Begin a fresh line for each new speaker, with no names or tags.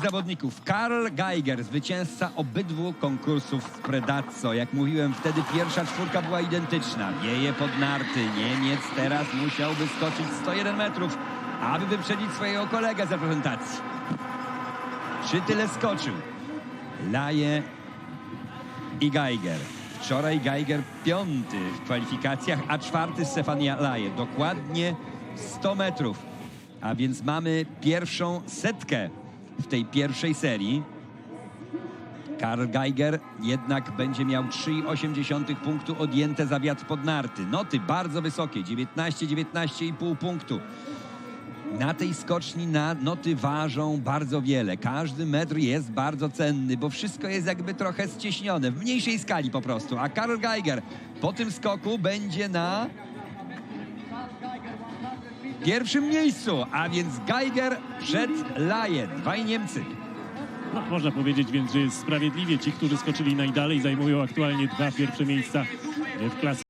zawodników. Karl Geiger, zwycięzca obydwu konkursów w Predazzo. Jak mówiłem, wtedy pierwsza czwórka była identyczna. Wieje pod narty. Niemiec teraz musiałby skoczyć 101 metrów, aby wyprzedzić swojego kolegę z reprezentacji. Czy tyle skoczył? Laje i Geiger. Wczoraj Geiger piąty w kwalifikacjach, a czwarty Stefania Laje. Dokładnie 100 metrów. A więc mamy pierwszą setkę w tej pierwszej serii. Karl Geiger jednak będzie miał 3,8 punktu odjęte za wiatr pod narty. Noty bardzo wysokie, 19, 19,5 punktu. Na tej skoczni na noty ważą bardzo wiele. Każdy metr jest bardzo cenny, bo wszystko jest jakby trochę ścieśnione, w mniejszej skali po prostu. A Karl Geiger po tym skoku będzie na pierwszym miejscu, a więc Geiger przed Laje. Dwaj Niemcy.
No, można powiedzieć więc, że jest sprawiedliwie. Ci, którzy skoczyli najdalej, zajmują aktualnie dwa pierwsze miejsca w klasie.